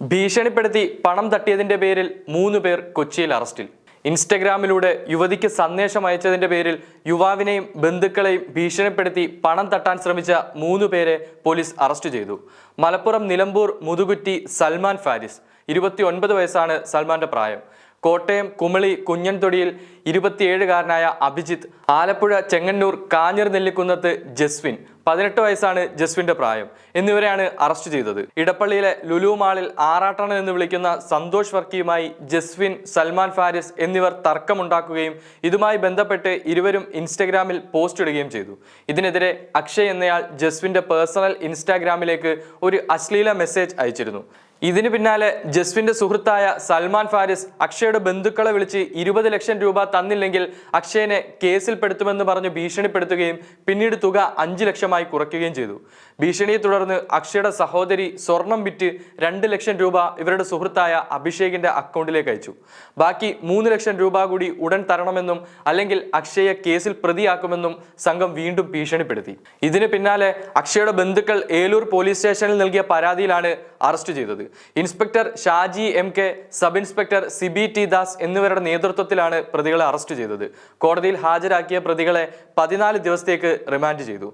ഭീഷണിപ്പെടുത്തി പണം തട്ടിയതിന്റെ പേരിൽ മൂന്ന് പേർ കൊച്ചിയിൽ അറസ്റ്റിൽ. ഇൻസ്റ്റഗ്രാമിലൂടെ യുവതിക്ക് സന്ദേശം അയച്ചതിന്റെ പേരിൽ യുവാവിനെയും ബന്ധുക്കളെയും ഭീഷണിപ്പെടുത്തി പണം തട്ടാൻ ശ്രമിച്ച മൂന്ന് പേരെ പോലീസ് അറസ്റ്റ് ചെയ്തു. മലപ്പുറം നിലമ്പൂർ മുതുകുറ്റി സൽമാൻ ഫാരിസ് ഇരുപത്തി ഒൻപത് വയസ്സാണ് സൽമാന്റെ പ്രായം. കോട്ടയം കുമളി കുഞ്ഞൻതൊടിയിൽ ഇരുപത്തിയേഴുകാരനായ അഭിജിത്ത് ആലപ്പുഴ ചെങ്ങന്നൂർ കാഞ്ഞിർ നെല്ലിക്കുന്നത്ത് ജസ്വിൻ പതിനെട്ട് വയസ്സാണ് ജസ്വിന്റെ പ്രായം. എന്നിവരെയാണ് അറസ്റ്റ് ചെയ്തത്. ഇടപ്പള്ളിയിലെ ലുലു മാളിൽ ആറാട്ടണൻ എന്ന് വിളിക്കുന്ന സന്തോഷ് വർക്കിയുമായി ജസ്വിൻ സൽമാൻ ഫാരിസ് എന്നിവർ തർക്കമുണ്ടാക്കുകയും ഇതുമായി ബന്ധപ്പെട്ട് ഇരുവരും ഇൻസ്റ്റഗ്രാമിൽ പോസ്റ്റ് ഇടുകയും ചെയ്തു. ഇതിനെതിരെ അക്ഷയ് എന്നയാൾ ജസ്വിന്റെ പേഴ്സണൽ ഇൻസ്റ്റാഗ്രാമിലേക്ക് ഒരു അശ്ലീല മെസ്സേജ് അയച്ചിരുന്നു. ഇതിന് പിന്നാലെ ജസ്വിന്റെ സുഹൃത്തായ സൽമാൻ ഫാരിസ് അക്ഷയുടെ ബന്ധുക്കളെ വിളിച്ച് ഇരുപത് ലക്ഷം രൂപ തന്നില്ലെങ്കിൽ അക്ഷയനെ കേസിൽപ്പെടുത്തുമെന്ന് പറഞ്ഞ് ഭീഷണിപ്പെടുത്തുകയും പിന്നീട് തുക അഞ്ച് ലക്ഷമായി കുറയ്ക്കുകയും ചെയ്തു. ഭീഷണിയെ തുടർന്ന് അക്ഷയുടെ സഹോദരി സ്വർണം വിറ്റ് രണ്ട് ലക്ഷം രൂപ ഇവരുടെ സുഹൃത്തായ അഭിഷേകിന്റെ അക്കൗണ്ടിലേക്ക് അയച്ചു. ബാക്കി മൂന്ന് ലക്ഷം രൂപ കൂടി ഉടൻ തരണമെന്നും അല്ലെങ്കിൽ അക്ഷയെ കേസിൽ പ്രതിയാക്കുമെന്നും സംഘം വീണ്ടും ഭീഷണിപ്പെടുത്തി. ഇതിന് പിന്നാലെ അക്ഷയുടെ ബന്ധുക്കൾ ഏലൂർ പോലീസ് സ്റ്റേഷനിൽ നൽകിയ പരാതിയിലാണ് അറസ്റ്റ് ചെയ്തത്. Inspector Shaji M K sub inspector Sibi T Das എന്നിവരുടെ നേതൃത്വത്തിലാണ് പ്രതികളെ അറസ്റ്റ് ചെയ്തത്. കോടതിയിൽ ഹാജരാക്കിയ പ്രതികളെ പതിനാല് ദിവസത്തേക്ക് റിമാൻഡ് ചെയ്തു.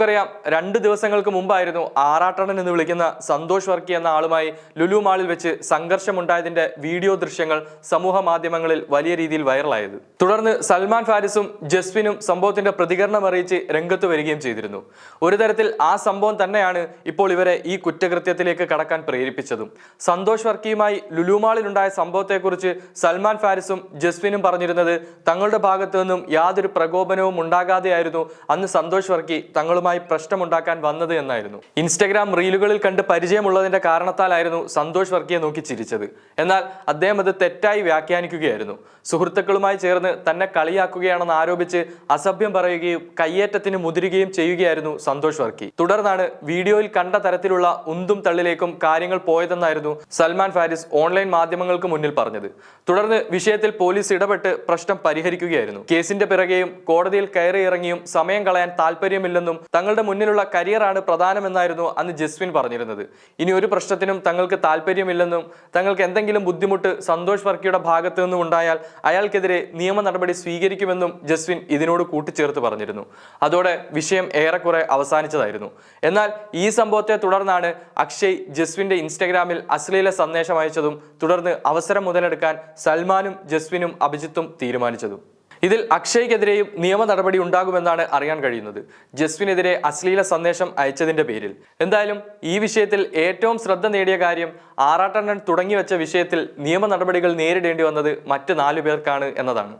നമുക്കറിയാം രണ്ട് ദിവസങ്ങൾക്ക് മുമ്പായിരുന്നു ആറാട്ടണൻ എന്ന് വിളിക്കുന്ന സന്തോഷ് വർക്കി എന്ന ആളുമായി ലുലു മാളിൽ വെച്ച് സംഘർഷമുണ്ടായതിന്റെ വീഡിയോ ദൃശ്യങ്ങൾ സമൂഹ മാധ്യമങ്ങളിൽ വലിയ രീതിയിൽ വൈറലായത്. തുടർന്ന് സൽമാൻ ഫാരിസും ജസ്വിനും സംഭവത്തിന്റെ പ്രതികരണം അറിയിച്ച് രംഗത്ത് വരികയും ചെയ്തിരുന്നു. ഒരു തരത്തിൽ ആ സംഭവം തന്നെയാണ് ഇപ്പോൾ ഇവരെ ഈ കുറ്റകൃത്യത്തിലേക്ക് കടക്കാൻ പ്രേരിപ്പിച്ചതും. സന്തോഷ് വർക്കിയുമായി ലുലുമാളിലുണ്ടായ സംഭവത്തെക്കുറിച്ച് സൽമാൻ ഫാരിസും ജസ്വിനും പറഞ്ഞിരുന്നത് തങ്ങളുടെ ഭാഗത്തു നിന്നും യാതൊരു പ്രകോപനവും ഉണ്ടാകാതെയായിരുന്നു. അന്ന് സന്തോഷ് വർക്കി തങ്ങളുമായി പ്രശ്നമുണ്ടാക്കാൻ വന്നത് എന്നായിരുന്നു. ഇൻസ്റ്റഗ്രാം റീലുകളിൽ കണ്ട് പരിചയമുള്ളതിന്റെ കാരണത്താലായിരുന്നു സന്തോഷ് വർക്കിയെ നോക്കി ചിരിച്ചത്. എന്നാൽ അദ്ദേഹം അത് തെറ്റായി വ്യാഖ്യാനിക്കുകയായിരുന്നു. സുഹൃത്തുക്കളുമായി ചേർന്ന് തന്നെ കളിയാക്കുകയാണെന്ന് ആരോപിച്ച് അസഭ്യം പറയുകയും കയ്യേറ്റത്തിന് മുതിരുകയും ചെയ്യുകയായിരുന്നു സന്തോഷ് വർക്കി തുടർന്നാണ് വീഡിയോയിൽ കണ്ട തരത്തിലുള്ള ഉന്തും തള്ളിലേക്കും കാര്യങ്ങൾ പോയതെന്നായിരുന്നു സൽമാൻ ഫാരിസ് ഓൺലൈൻ മാധ്യമങ്ങൾക്ക് മുന്നിൽ പറഞ്ഞത്. തുടർന്ന് വിഷയത്തിൽ പോലീസ് ഇടപെട്ട് പ്രശ്നം പരിഹരിക്കുകയായിരുന്നു. കേസിന്റെ പിറകെയും കോടതിയിൽ കയറി ഇറങ്ങിയും സമയം കളയാൻ താല്പര്യമില്ലെന്നും തങ്ങളുടെ മുന്നിലുള്ള കരിയറാണ് പ്രധാനമെന്നായിരുന്നു അന്ന് ജസ്വിൻ പറഞ്ഞിരുന്നത്. ഇനി ഒരു പ്രശ്നത്തിനും തങ്ങൾക്ക് താല്പര്യമില്ലെന്നും തങ്ങൾക്ക് എന്തെങ്കിലും ബുദ്ധിമുട്ട് സന്തോഷ് വർക്കിയുടെ ഭാഗത്തു നിന്നും ഉണ്ടായാൽ അയാൾക്കെതിരെ നിയമ നടപടി സ്വീകരിക്കുമെന്നും ജസ്വിൻ ഇതിനോട് കൂട്ടിച്ചേർത്ത് പറഞ്ഞിരുന്നു. അതോടെ വിഷയം ഏറെക്കുറെ അവസാനിച്ചതായിരുന്നു. എന്നാൽ ഈ സംഭവത്തെ തുടർന്നാണ് അക്ഷയ് ജസ്വിന്റെ ഇൻസ്റ്റഗ്രാമിൽ അശ്ലീല സന്ദേശം അയച്ചതും തുടർന്ന് അവസരം മുതലെടുക്കാൻ സൽമാനും ജസ്വിനും അഭിജിത്തും തീരുമാനിച്ചതും. ഇതിൽ അക്ഷയ്ക്കെതിരെയും നിയമ നടപടി ഉണ്ടാകുമെന്നാണ് അറിയാൻ കഴിയുന്നത്. ജസ്വിനെതിരെ അശ്ലീല സന്ദേശം അയച്ചതിന്റെ പേരിൽ. എന്തായാലും ഈ വിഷയത്തിൽ ഏറ്റവും ശ്രദ്ധ നേടിയ കാര്യം ആറാട്ടണ്ണൻ തുടങ്ങി വെച്ച വിഷയത്തിൽ നിയമ നടപടികൾ നേരിടേണ്ടി വന്നത് മറ്റ് നാലു പേർക്കാണ് എന്നതാണ്.